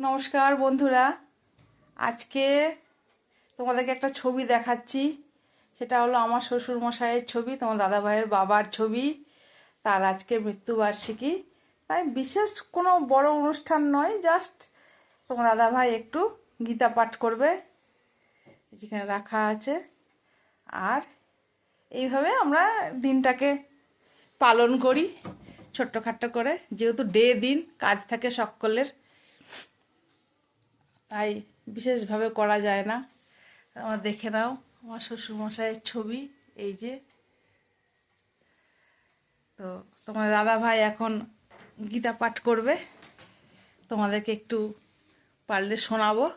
নমস্কার বন্ধুরা। আজকে তোমাদেরকে একটা ছবি দেখাচ্ছি। সেটা হলো আমার শ্বশুর মশাইয়ের ছবি, তোমার দাদা ভাইয়ের বাবার ছবি, তার আজকে মৃত্যুবার্ষিকী। তাই বিশেষ কোনো বড় অনুষ্ঠান নয়, জাস্ট তোমার দাদা ভাই একটু গীতা পাঠ করবে, যেখানে রাখা আছে। আর এইভাবে আমরা দিনটাকে পালন করি, ছোট্টখাট্ট করে। যেহেতু ডে দিন, কাজ থাকে সকলের। তাই বিশেষভাবে করা যায় না। আমার দেখে নাও, আমার শ্বশুরমশাইয়ের ছবি, এই যে। তো তোমার দাদা ভাই এখন গীতা পাঠ করবে। তোমাদেরকে একটু পারলে শোনাবো।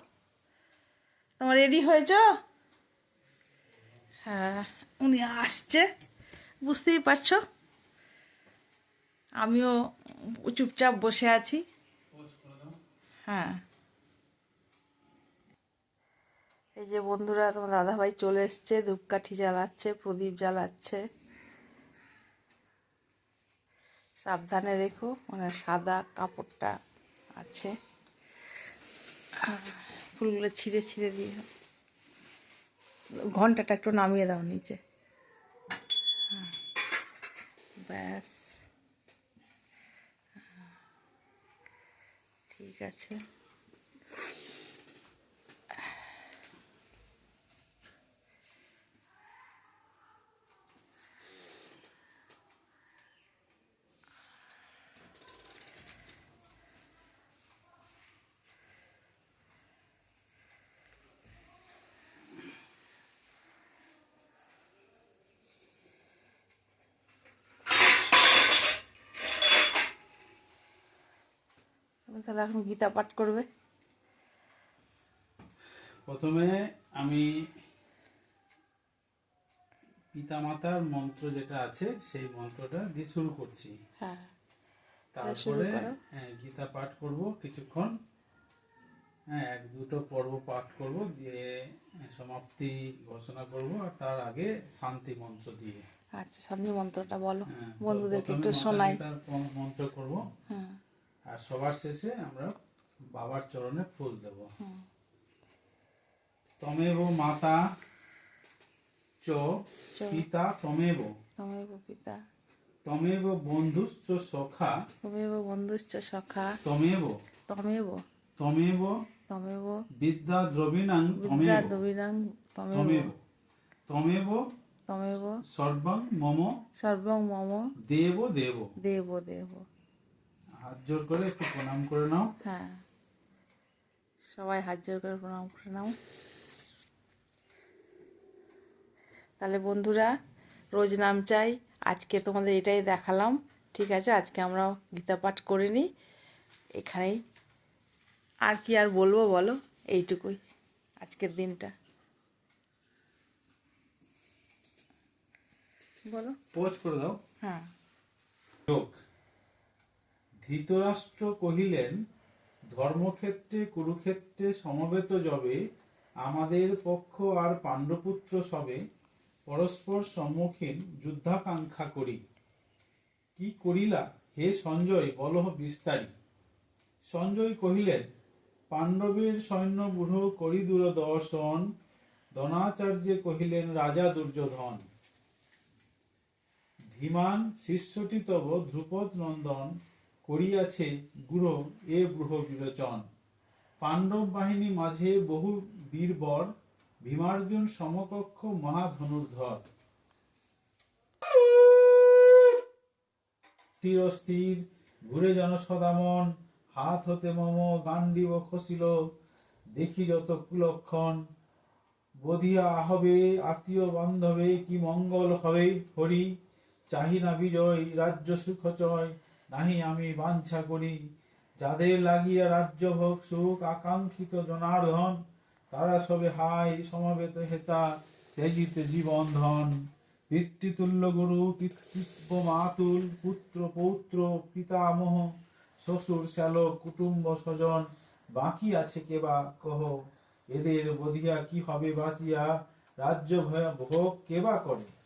তোমার রেডি হয়েছ? হ্যাঁ উনি আসছে। বুঝতেই পারছ? আমিও চুপচাপ বসে আছি। হ্যাঁ। এই যে বন্ধুরা তোমার দাদাভাই চলে এসছে ধূপকাঠি জ্বালাচ্ছে প্রদীপ জ্বালাচ্ছে। সাবধানে রেখো মানে সাদা কাপড়টা আছে। ফুলগুলো ছিঁড়ে ছিঁড়ে দিয়ে ঘন্টাটা একটু নামিয়ে দাও নিচে। হ্যাঁ, ব্যাস। ঠিক আছে। তাহলে এখন গীতা পাঠ করবে। প্রথমে আমি পিতামাতার মন্ত্র যেটা আছে সেই মন্ত্রটা দিয়ে শুরু করছি। হ্যাঁ। তারপরে হ্যাঁ, গীতা পাঠ করব কিছুক্ষণ। হ্যাঁ এক দুটো পর্ব পাঠ করব দিয়ে সমাপ্তি ঘোষণা করব আর তার আগে শান্তি মন্ত্র দিয়ে। আচ্ছা সন্ধি মন্ত্রটা বলো। হ্যাঁ, বন্ধুদেরকে একটু শোনাই। পিতার প- মন্ত্র করব। হ্যাঁ আর সবার শেষে আমরা বাবার চরণে ফুল দেব। তমেব মাতা চ। পিতা তমেব। তমেব পিতা। তমেব বন্ধুশ্চ সখা। তমেব বন্ধুশ্চ সখা। তমেব। তমেব। তমেব। তমেব। বিদ্যা দ্রবিণাং বিদ্যা তমেব। তমেব। তমেব। তমেব। সর্বং মম। সর্বং মম। দেব দেব। দেব দেব। হাত জোর করে একটু প্রণাম করে নাও। হ্যাঁ। সবাই হাত জোর করে প্রণাম করে নাও। তাহলে বন্ধুরা রোজ নাম চাই। আজকে তোমাদের এটাই দেখালাম। ঠিক আছে আজকে আমরা গীতা পাঠ করে নিই এখানেই আর কি আর বলব বলো? এইটুকুই আজকের দিনটা। বলো। পোজ করে দাও। হ্যাঁ। যোগ ধৃতরাষ্ট্র কহিলেন, ধর্মক্ষেত্রে, কুরুক্ষেত্রে সমবেত যবে আমাদের পক্ষ আর পাণ্ডপুত্র সবে পরস্পর সম্মুখীন যুদ্ধাকাঙ্ক্ষা করি। কি করিলা? হে সঞ্জয়, বলহ বিস্তারী। সঞ্জয় কহিলেন, পাণ্ডবের সৈন্য বুড়ো করি দূরদর্শন দনাচার্যে কহিলেন, রাজা দুর্যোধন। ধীমান, শিষ্যটি তব ধ্রুপদ নন্দন করিয়াছে গুরু এ ব্রুহ বিরোচন পাণ্ডব বাহিনী মাঝে বহু বীরবর, ভীমার্জুন সমকক্ষ মহাধনুর্ধর। স্থির ঘুরে যেন সদামন, হাত হতে মম গান্ডীব খসিল, দেখি যত কুলক্ষণ। বধিয়া আহবে আত্মীয় বান্ধবে, কি মঙ্গল হবে, হরি, চাহিনা বিজয়, রাজ্য সুখ চয় নাহি আমি বাঞ্ছা করি। যাদের লাগিয়া রাজ্য ভোগ সুখ, আকাঙ্ক্ষিত জনার্দন, তারা সবে হাই সমবেত হেতা তেজিতে জীবন ধন। পিতৃতুল্য গুরু, পিতৃব্য মাতুল, পুত্র, পৌত্র, পিতামহ, শ্বশুর, শ্যালক, কুটুম্ব স্বজন, বাকি আছে কেবা কহ? এদের বধিয়া কি হবে বাঁচিয়া? রাজ্য ভয় ভোগ কেবা করে?